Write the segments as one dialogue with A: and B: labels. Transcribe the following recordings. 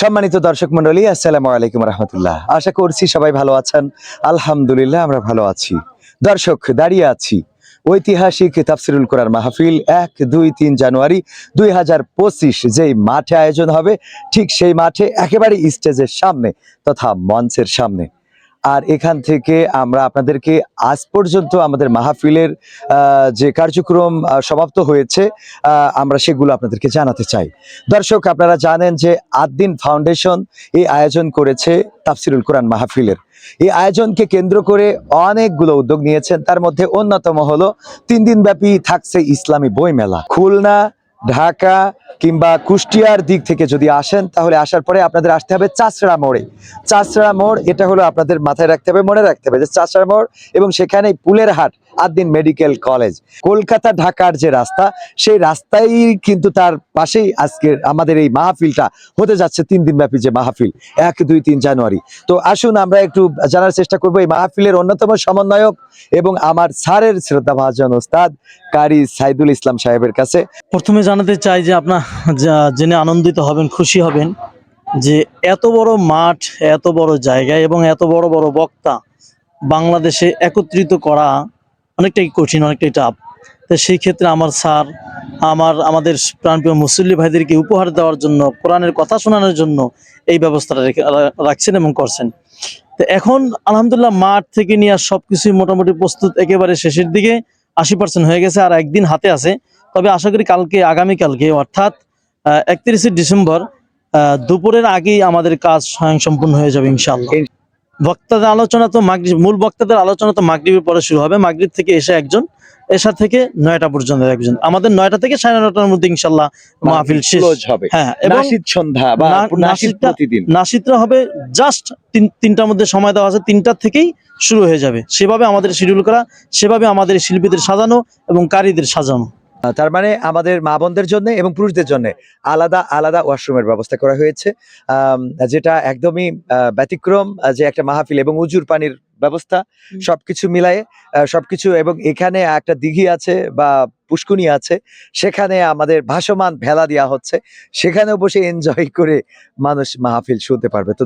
A: সম্মানিত দর্শক মন্ডলী আসসালামু আলাইকুম রহমতুল্লাহ। আশা করছি সবাই ভালো আছেন। আলহামদুলিল্লাহ, আমরা ভালো আছি। দর্শক, দাঁড়িয়ে আছি ঐতিহাসিক তাফসিরুল কোরআন মাহফিল এক, দুই, তিন জানুয়ারি দুই হাজার পঁচিশ। যেই মাঠে আয়োজন হবে, ঠিক সেই মাঠে একেবারে স্টেজের সামনে তথা মঞ্চের সামনে। আর এখান থেকে আমরা আপনাদেরকে আজ পর্যন্ত আমাদের মাহফিলের যে কার্যক্রম সমাপ্ত হয়েছে আমরা সেগুলো আপনাদেরকে জানাতে চাই। দর্শক, আপনারা জানেন যে আদ্দিন ফাউন্ডেশন এই আয়োজন করেছে তাফসিরুল কোরআন মাহফিলের। এই আয়োজনকে কেন্দ্র করে অনেকগুলো উদ্যোগ নিয়েছেন। তার মধ্যে অন্যতম হলো তিন দিন ব্যাপী থাকছে ইসলামী বইমেলা। খুলনা ঢাকা কিংবা কুষ্টিয়ার দিক থেকে যদি আসেন, তাহলে আসার পরে আপনাদের আসতে হবে চাষড়া মোড়ে। চাষড়া মোড়, এটা হলো আপনাদের মাথায় রাখতে হবে, মনে রাখতে হবে যে চাষড়া মোড় এবং সেখানে পুলের হাট। আদ্দিন মেডিকেল কলেজ কলকাতা, ঢাকার যে রাস্তা, সেই রাস্তায় কিন্তু তার পাশেই আজকে আমাদের এই মাহফিলটা হতে যাচ্ছে তিন দিন ব্যাপী যে মাহফিল, এক, দুই, তিন জানুয়ারি। তো আসুন আমরা একটু জানার চেষ্টা করব, এই মাহফিলের অন্যতম সমন্বয়ক এবং আমার স্যারের শ্রদ্ধা ভাজন ওস্তাদ কারি সাইদুল ইসলাম সাহেবের কাছে।
B: প্রথমে জানাতে চাই যে আপনার জেনে আনন্দিত হবেন, খুশি হবেন যে এত বড় মাঠ, এত বড় জায়গা এবং এত বড় বড় বক্তা বাংলাদেশে একত্রিত করা অনেকটাই কঠিন, অনেকটাই টাফ তো সেই ক্ষেত্রে আমার স্যার, আমার, আমাদের প্রাণপ্রিয় মুসল্লি ভাইদেরকে উপহার দেওয়ার জন্য, কোরআনের কথা শোনানোর জন্য এই ব্যবস্থাটা রেখে- রাখছেন এবং করছেন। তো এখন আলহামদুলিল্লাহ মাঠ থেকে নিয়ে আর সবকিছুই মোটামুটি প্রস্তুত একেবারে শেষের দিকে, আশি পার্সেন্ট হয়ে গেছে, আর একদিন হাতে আছে। তবে আশা করি কালকে, আগামীকালকে, অর্থাৎ একত্রিশে ডিসেম্বর দুপুরের আগেই আমাদের কাজ স্বয়ং সম্পূর্ণ হয়ে যাবে ইনশাআল্লাহ। বক্তাদের আলোচনা তো মাগরিব মূল বক্তাদের আলোচনা তো মাগরিবের পরে শুরু হবে। মাগরিব থেকে এসে একজন এসা থেকে নয়টা পর্যন্ত একজন। আমাদের নয়টা থেকে সাড়ে নয়টার মধ্যে ইনশাল্লাহ মাহফিল শেষ।
A: হবে।
B: হ্যাঁ এবং
A: সন্ধ্যা বা প্রতিদিন।
B: নাসিদরা হবে জাস্ট তিন তিনটার মধ্যে সময় দেওয়া আছে। তিনটার থেকেই শুরু হয়ে যাবে। সেভাবে আমাদের শিডিউল করা সেভাবে আমাদের শিল্পীদের সাজানো এবং কারীদের সাজানো।
A: তার মানে আমাদের মা বোনদের জন্য এবং পুরুষদের জন্য আলাদা আলাদা ওয়াশরুমের ব্যবস্থা করা হয়েছে। যেটা একদমই ব্যতিক্রম যে একটা মাহফিল এবং উজুর পানির ব্যবস্থা সবকিছু মিলায়ে সবকিছু এবং এখানে একটা দিঘি আছে বা পুষ্কুনি আছে সেখানে আমাদের ভাসমান ভেলা দেওয়া হচ্ছে। সেখানেও বসে এনজয় করে মানুষ মাহফিল শুনতে পারবে। তো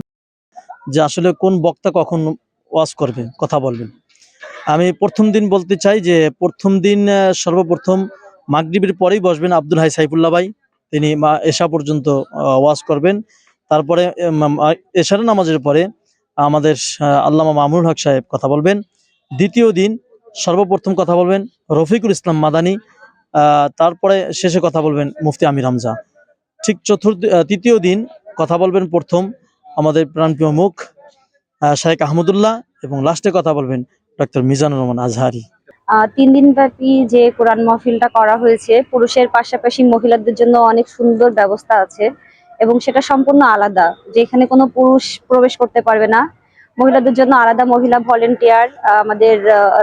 B: যে আসলে কোন বক্তা কখন ওয়াজ করবে কথা বলবেন। আমি প্রথম দিন বলতে চাই যে প্রথম দিন সর্বপ্রথম মাগরিবের পরেই বসবেন আব্দুল হাই সাইফুল্লাহ ভাই। তিনি মা এশা পর্যন্ত ওয়াজ করবেন। তারপরে এশার নামাজের পরে আমাদের আল্লামা মামুনুল হক সাহেব কথা বলবেন। দ্বিতীয় দিন সর্বপ্রথম কথা বলবেন রফিকুল ইসলাম মাদানি তারপরে শেষে কথা বলবেন মুফতি আমির হামজা। ঠিক চতুর্থ তৃতীয় দিন কথা বলবেন প্রথম আমাদের প্রাণপ্রিয় মুখ শাহেক আহমদুল্লাহ এবং লাস্টে কথা বলবেন ডক্টর মিজানুর রহমান আজহারি।
C: তিন দিন ব্যাপী যে কোরআন মহফিলটা করা হয়েছে, পুরুষের পাশাপাশি মহিলাদের জন্য অনেক সুন্দর ব্যবস্থা আছে এবং সেটা সম্পূর্ণ আলাদা। যেখানে কোনো পুরুষ প্রবেশ করতে পারবে না, মহিলাদের জন্য আলাদা মহিলা ভলেন্টিয়ার আমাদের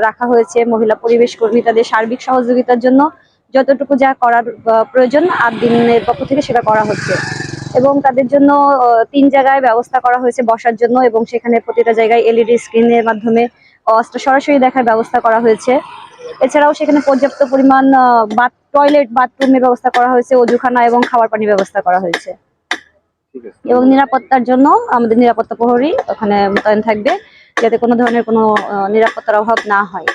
C: রাখা হয়েছে। মহিলা পরিবেশ কর্মী তাদের সার্বিক সহযোগিতার জন্য যতটুকু যা করার প্রয়োজন, আট দিনের পক্ষ থেকে সেটা করা হচ্ছে। এবং তাদের জন্য তিন জায়গায় ব্যবস্থা করা হয়েছে বসার জন্য এবং সেখানে প্রতিটা জায়গায় এলইডি স্ক্রিনের মাধ্যমে অস্ত্র সরাসরি দেখার ব্যবস্থা করা হয়েছে। এছাড়াও সেখানে পর্যাপ্ত পরিমাণ বাথ টয়লেট বাথরুমের ব্যবস্থা করা হয়েছে অজুখানা এবং খাবার পানির ব্যবস্থা করা হয়েছে। এবং নিরাপত্তার জন্য আমাদের নিরাপত্তা প্রহরী ওখানে মোতায়েন থাকবে যাতে কোনো ধরনের কোনো নিরাপত্তার অভাব না হয়।